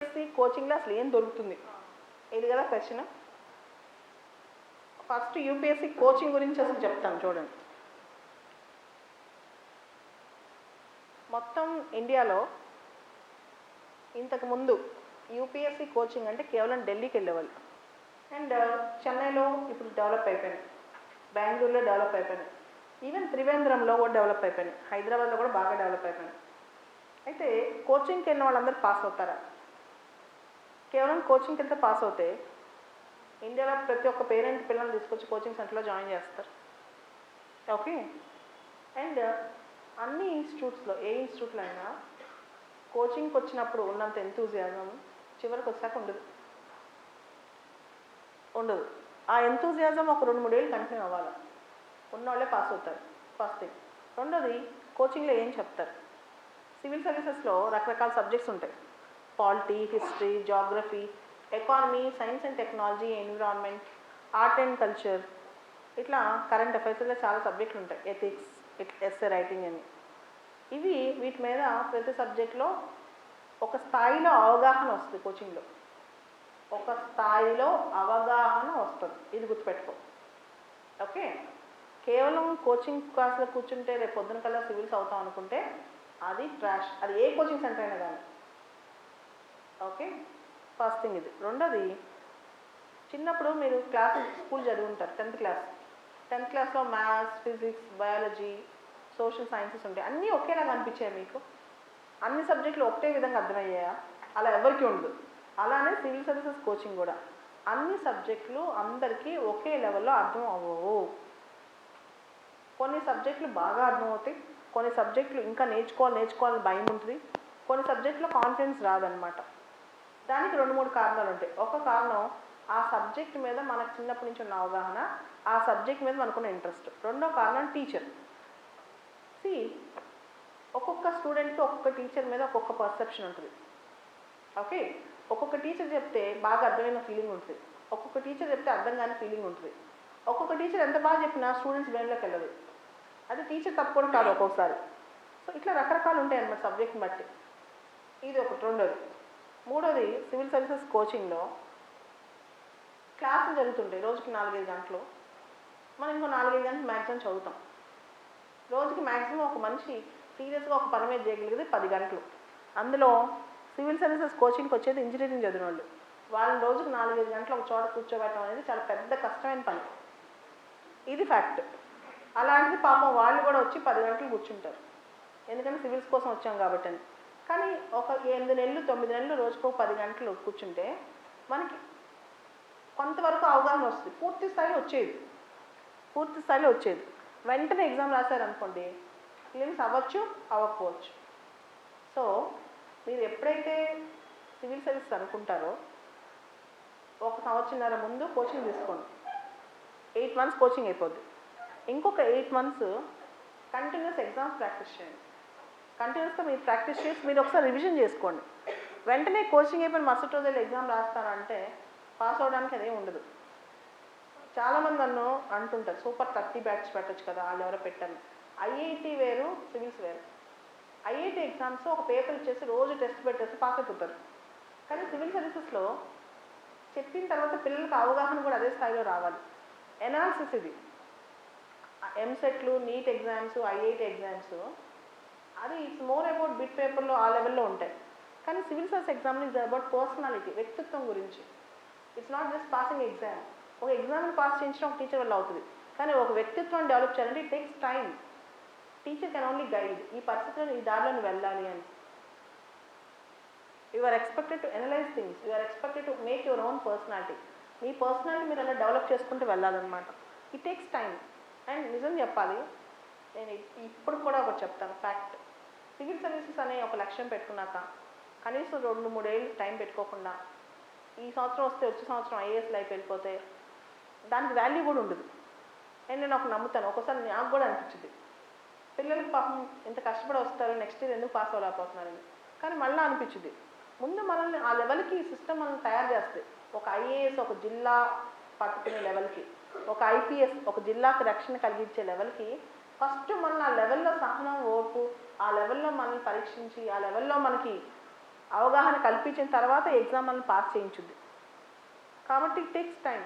UPSC కోచింగ్లో అసలు ఏం దొరుకుతుంది? ఇది కదా క్వశ్చన్ ఫస్ట్ యూపీఎస్సీ కోచింగ్ గురించి అసలు చెప్తాను చూడండి. మొత్తం ఇండియాలో ఇంతకుముందు యూపీఎస్సీ కోచింగ్ అంటే కేవలం ఢిల్లీకి వెళ్ళేవాళ్ళు. అండ్ uh, చెన్నైలో ఇప్పుడు డెవలప్ అయిపోయినాయి. బెంగళూరులో డెవలప్ అయిపోయినాయి. ఈవెన్ త్రివేంద్రంలో కూడా డెవలప్ అయిపోయినాయి. హైదరాబాద్లో కూడా బాగా డెవలప్ అయిపోయినాయి. అయితే కోచింగ్కి వెళ్ళిన వాళ్ళందరూ పాస్ అవుతారా? కేవలం కోచింగ్ కింద పాస్ అవుతే ఇండియాలో ప్రతి ఒక్క పేరెంట్ పిల్లల్ని తీసుకొచ్చి కోచింగ్ సెంటర్లో జాయిన్ చేస్తారు. ఓకే అండ్ uh, అన్ని ఇన్స్టిట్యూట్స్లో ఏ ఇన్స్టిట్యూట్లో అయినా కోచింగ్కి వచ్చినప్పుడు ఉన్నంత ఎంతూజియాజం చివరికి వచ్చాక ఉండదు. ఉండదు. ఆ ఎంతూజియాజం ఒక రెండు మూడేళ్ళు కంటిన్యూ అవ్వాలి. ఉన్నోళ్ళే పాస్ అవుతారు. ఫస్ట్ థింగ్ రెండోది కోచింగ్లో ఏం చెప్తారు? సివిల్ సర్వీసెస్లో రకరకాల సబ్జెక్ట్స్ ఉంటాయి. Polity history geography economy science and technology environment art and culture ఇట్లా కరెంట్ అఫైర్స్లో చాలా సబ్జెక్టులు ఉంటాయి. ఎథిక్స్ ఎస్ఏ రైటింగ్ అని. ఇవి వీటి మీద ప్రతి సబ్జెక్ట్లో ఒక స్థాయిలో అవగాహన వస్తుంది కోచింగ్లో ఒక స్థాయిలో అవగాహన వస్తుంది. ఇది గుర్తుపెట్టుకో. ఓకే? కేవలం కోచింగ్ క్లాస్లో కూర్చుంటే రేపు పొద్దున కల్లా సివిల్స్ అవుతాం అనుకుంటే అది ట్రాష్ అది ఏ కోచింగ్ సెంటర్ అయినా కానీ ఓకే? ఫస్ట్ థింగ్ ఇది. రెండోది చిన్నప్పుడు మీరు క్లాస్ స్కూల్ చదివి ఉంటారు టెన్త్ క్లాస్. టెన్త్ క్లాస్లో maths physics biology social sciences ఉంటాయి. అన్నీ ఒకేలాగా అనిపించాయి మీకు? అన్ని సబ్జెక్టులు ఒకటే విధంగా అర్థమయ్యాయా? అలా ఎవరికి ఉండదు. అలానే సివిల్ సర్వీసెస్ కోచింగ్ కూడా. అన్ని సబ్జెక్టులు అందరికీ ఒకే లెవెల్లో అర్థం అవ్వవు. కొన్ని సబ్జెక్టులు బాగా అర్థమవుతాయి కొన్ని సబ్జెక్టులు ఇంకా నేర్చుకోవాలి నేర్చుకోవాలని భయం ఉంటుంది. కొన్ని సబ్జెక్టులో కాన్ఫిడెన్స్ రాదనమాట. దానికి రెండు మూడు కారణాలు ఉంటాయి. ఒక కారణం ఆ సబ్జెక్ట్ మీద మనకు చిన్నప్పటి నుంచి ఉన్న అవగాహన ఆ సబ్జెక్ట్ మీద మనకున్న ఇంట్రెస్ట్ రెండో కారణం టీచర్ సి ఒక్కొక్క స్టూడెంట్కి ఒక్కొక్క టీచర్ మీద ఒక్కొక్క పర్సెప్షన్ ఉంటుంది. ఓకే ఒక్కొక్క టీచర్ చెప్తే బాగా అర్థమైన ఫీలింగ్ ఉంటుంది. ఒక్కొక్క టీచర్ చెప్తే అర్థం కాని ఫీలింగ్ ఉంటుంది. ఒక్కొక్క టీచర్ ఎంత బాగా చెప్పినా స్టూడెంట్స్ బ్రెయిన్లోకి వెళ్ళదు. అది టీచర్ తప్పకుండా కాదు ఒక్కొక్కసారి. సో ఇట్లా రకరకాలు ఉంటాయి అన్నమాట సబ్జెక్ట్ని బట్టి. ఇది ఒకటి. రెండోది. మూడోది సివిల్ సర్వీసెస్ కోచింగ్లో క్లాసులు జరుగుతుంటాయి రోజుకి నాలుగైదు గంటలు. మనం ఇంకో నాలుగైదు గంటలు మ్యాక్సిమం చదువుతాం. రోజుకి మ్యాక్సిమం ఒక మనిషి సీరియస్గా ఒక పని మీద చేయగలిగేది పది గంటలు. అందులో సివిల్ సర్వీసెస్ కోచింగ్కి వచ్చేది ఇంజనీరింగ్ చదివిన వాళ్ళు. వాళ్ళని రోజుకి నాలుగైదు గంటలు ఒక చోట కూర్చోబెట్టడం అనేది చాలా పెద్ద కష్టమైన పని. ఇది ఫ్యాక్ట్. అలాంటిది పాపం వాళ్ళు కూడా వచ్చి పది గంటలు కూర్చుంటారు. ఎందుకంటే సివిల్స్ కోసం వచ్చాం కాబట్టి అని. కానీ ఒక ఎనిమిది నెలలు తొమ్మిది నెలలు రోజుకో పది గంటలు కూర్చుంటే మనకి కొంతవరకు అవగాహన వస్తుంది. పూర్తి స్థాయిలో వచ్చేది. పూర్తి స్థాయిలో వచ్చేది. వెంటనే ఎగ్జామ్ రాశారనుకోండి క్లియర్స్ అవ్వచ్చు అవ్వకపోవచ్చు. సో మీరు ఎప్పుడైతే సివిల్ సర్వీస్ అనుకుంటారో ఒక సంవత్సరంన్నర ముందు కోచింగ్ తీసుకోండి. ఎయిట్ మంత్స్ కోచింగ్ అయిపోద్ది. ఇంకొక eight months continuous exams practice చేయండి. కంటిన్యూస్గా మీరు ప్రాక్టీస్ చేసి మీరు ఒకసారి రివిజన్ చేసుకోండి. వెంటనే కోచింగ్ అయిపోయిన మరుసటి రోజు వెళ్ళి ఎగ్జామ్ రాస్తారంటే పాస్ అవడానికి అదే ఉండదు. చాలామంది నన్ను అంటుంటారు సూపర్ థర్టీ బ్యాచ్ పెట్టచ్చు కదా వాళ్ళు ఎవరో పెట్టాను ఐఐటి వేరు సివిల్స్ వేరు. ఐఐటి ఎగ్జామ్స్ ఒక పేపర్ ఇచ్చేసి రోజు టెస్ట్ పెట్టేసి పాస్ అయిపోతారు. కానీ సివిల్ సర్వీసెస్లో చెప్పిన తర్వాత పిల్లలకు అవగాహన కూడా అదే స్థాయిలో రావాలి. ఎనాలిసిస్ ఇది. ఎంసెట్లు నీట్ ఎగ్జామ్స్ ఐఐటి ఎగ్జామ్స్ అది ఇట్స్ మోర్ అబౌట్ బిట్ పేపర్లో ఆ లెవెల్లో ఉంటాయి. కానీ civil service exam is about personality వ్యక్తిత్వం గురించి. It's not just passing exam ఒక ఎగ్జామ్ని పాస్ చేయించడం ఒక టీచర్ వల్ల అవుతుంది. కానీ ఒక వ్యక్తిత్వం డెవలప్ చేయాలంటే it takes time teacher can only guide ఈ పరిస్థితిలో ఈ దారిలో నువ్వు వెళ్ళాలి అని. You are expected to analyse things you are expected to make your own personality me personality మీరు అలా డెవలప్ చేసుకుంటూ వెళ్ళాలన్నమాట. ఇట్ టేక్స్ టైం అండ్ నిజం చెప్పాలి నేను ఇప్పుడు కూడా ఒకటి చెప్తాను ఫ్యాక్ట్ సివిల్ సర్వీసెస్ అనే ఒక లక్ష్యం పెట్టుకున్నాక కనీసం రెండు మూడేళ్ళు టైం పెట్టుకోకుండా ఈ సంవత్సరం వస్తే వచ్చే సంవత్సరం ఐఏఎస్ లైఫ్ వెళ్ళిపోతే దానికి వాల్యూ కూడా ఉండదు. అండ్ నేను ఒక నమ్ముతాను. ఒకసారి నాకు కూడా అనిపించింది. పిల్లలకి పాపం ఇంత కష్టపడి వస్తారు నెక్స్ట్ ఇయర్ ఎందుకు పాస్ అవ్వలేకపోతున్నారని. కానీ మళ్ళీ అనిపించింది. ముందు మనల్ని ఆ లెవెల్కి ఈ సిస్టమ్ మనల్ని తయారు చేస్తే ఒక ఐఏఎస్ ఒక జిల్లా పట్టుకునే లెవెల్కి ఒక ఐపీఎస్ ఒక జిల్లాకు రక్షణ కలిగించే లెవెల్కి ఫస్ట్ మనం ఆ లెవెల్లో సహనం ఓర్పు ఆ లెవెల్లో మనల్ని పరీక్షించి ఆ లెవెల్లో మనకి అవగాహన కల్పించిన తర్వాత ఎగ్జామ్ మనల్ని పాస్ చేయించుద్ది. కాబట్టి it takes time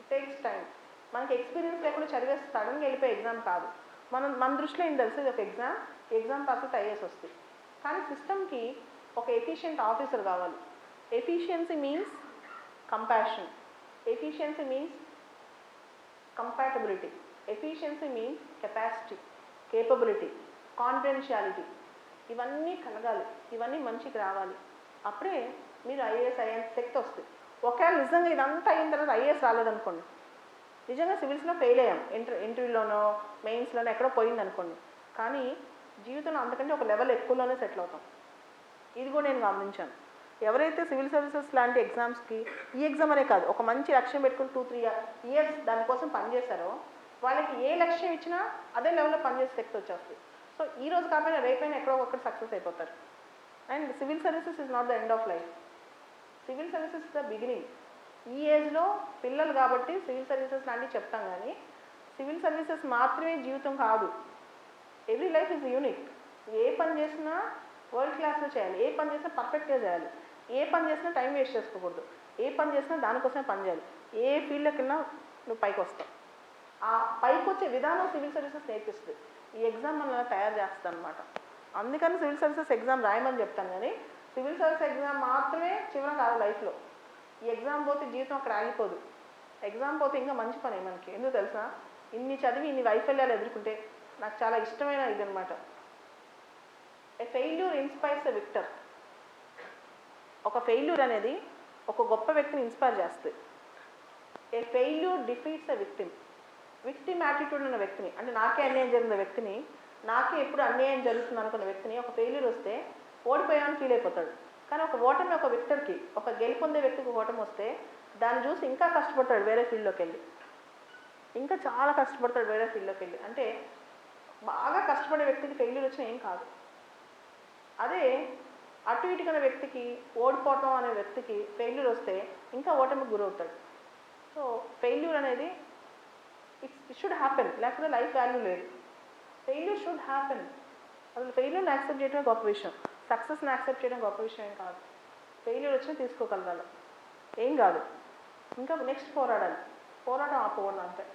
it takes time మనకి ఎక్స్పీరియన్స్ లేకుండా చదివేసి సడన్గా వెళ్ళిపోయే ఎగ్జామ్ కాదు. మనం మన దృష్టిలో ఏం తెలుసు? ఇది ఒక ఎగ్జామ్. ఎగ్జామ్ పాస్ అయ్యేసి వస్తుంది కానీ సిస్టమ్కి ఒక ఎఫిషియెంట్ ఆఫీసర్ కావాలి. Efficiency means compassion. Efficiency means compatibility efficiency means capacity capability confidentiality ఇవన్నీ కలగాలి ఇవన్నీ మంచికి రావాలి. అప్పుడే మీరు ఐఏఎస్ ఐఎస్ శక్తి వస్తుంది. ఒకవేళ నిజంగా ఇదంతా అయిన తర్వాత ఐఏఎస్ రాలేదనుకోండి. నిజంగా సివిల్స్లో ఫెయిల్ అయ్యాం. ఇంటర్ ఇంటర్వ్యూలోనో మెయిన్స్లోనో ఎక్కడో పోయింది అనుకోండి కానీ జీవితంలో అంతకంటే ఒక లెవెల్ ఎక్కువలోనే సెటిల్ అవుతాం. ఇది కూడా నేను గమనించాను. ఎవరైతే సివిల్ సర్వీసెస్ లాంటి ఎగ్జామ్స్కి ఈ ఎగ్జామ్ అనే కాదు ఒక మంచి లక్ష్యం పెట్టుకుని టూ త్రీ ఇయర్స్ దానికోసం పనిచేశారో వాళ్ళకి ఏ లక్ష్యం ఇచ్చినా అదే లెవెల్లో పనిచేసే శక్తి వచ్చేస్తుంది. సో ఈ రోజు కాకపోయినా రేపైనా ఎక్కడో ఒక్కటి సక్సెస్ అయిపోతారు. And civil services is not the end of life civil services the beginning ఈ ఏజ్లో పిల్లలు కాబట్టి సివిల్ సర్వీసెస్ లాంటివి చెప్తాం కానీ సివిల్ సర్వీసెస్ మాత్రమే జీవితం కాదు. ఎవ్రీ లైఫ్ ఇస్ యూనిక్ ఏ పని చేసినా వరల్డ్ క్లాస్లో చేయాలి. ఏ పని చేసినా పర్ఫెక్ట్గా చేయాలి. ఏ పని చేసినా టైం వేస్ట్ చేసుకోకూడదు. ఏ పని చేసినా దానికోసమే పని చేయాలి. ఏ ఫీల్డ్లోకి వెళ్ళినా నువ్వు పైకి వస్తావు. ఆ పైకి వచ్చే విధానం సివిల్ సర్వీసెస్ నేర్పిస్తుంది. ఈ ఎగ్జామ్ మనల్ని తయారు చేస్తుంది అనమాట అందుకని సివిల్ సర్వీసెస్ ఎగ్జామ్ రాయమని చెప్తాను కానీ సివిల్ సర్వీస్ ఎగ్జామ్ మాత్రమే చివరి కాదు లైఫ్లో ఈ ఎగ్జామ్ పోతే జీవితం అక్కడ ఆగిపోదు. ఎగ్జామ్ పోతే ఇంకా మంచి పని మనకి. ఎందుకు తెలుసా? ఇన్ని చదివి ఇన్ని వైఫల్యాలు ఎదుర్కొంటే నాకు చాలా ఇష్టమైన ఇది అనమాట a failure inspires a victor ఒక ఫెయిల్యూర్ అనేది ఒక గొప్ప వ్యక్తిని ఇన్స్పైర్ చేస్తుంది. A failure defeats a victim victim attitude ఉన్న వ్యక్తిని అంటే నాకే అన్యాయం జరిగిన వ్యక్తిని నాకే ఎప్పుడు అన్యాయం జరుగుతుంది అనుకున్న వ్యక్తిని ఒక ఫెయిల్యూర్ వస్తే ఓడిపోయామని ఫీల్ అయిపోతాడు. కానీ ఒక ఓటమి ఒక విక్టర్కి ఒక గెలుపొందే వ్యక్తికి ఓటమి వస్తే దాన్ని చూసి ఇంకా కష్టపడతాడు వేరే ఫీల్డ్లోకి వెళ్ళి. ఇంకా చాలా కష్టపడతాడు వేరే ఫీల్డ్లోకి వెళ్ళి. అంటే బాగా కష్టపడే వ్యక్తికి ఫెయిల్యూర్ వచ్చినా ఏం కాదు. అదే అటు ఇటుకన్న వ్యక్తికి ఓడిపోవటం అనే వ్యక్తికి ఫెయిల్యూర్ వస్తే ఇంకా ఓటమికి గురవుతాడు. సో ఫెయిల్యూర్ అనేది ఇట్స్ ఇట్ షుడ్ హ్యాపెన్ లేకపోతే లైఫ్ వాల్యూ లేదు. ఫెయిల్యూర్ షుడ్ హ్యాపెన్ అసలు ఫెయిల్యూర్ని యాక్సెప్ట్ చేయడమే గొప్ప విషయం. సక్సెస్ని యాక్సెప్ట్ చేయడం గొప్ప విషయం కాదు. ఫెయిల్యూర్ వచ్చినా తీసుకోగలగాలి. ఏం కాదు. ఇంకా నెక్స్ట్ పోరాడాలి. పోరాటం ఆపకూడదు అంతే.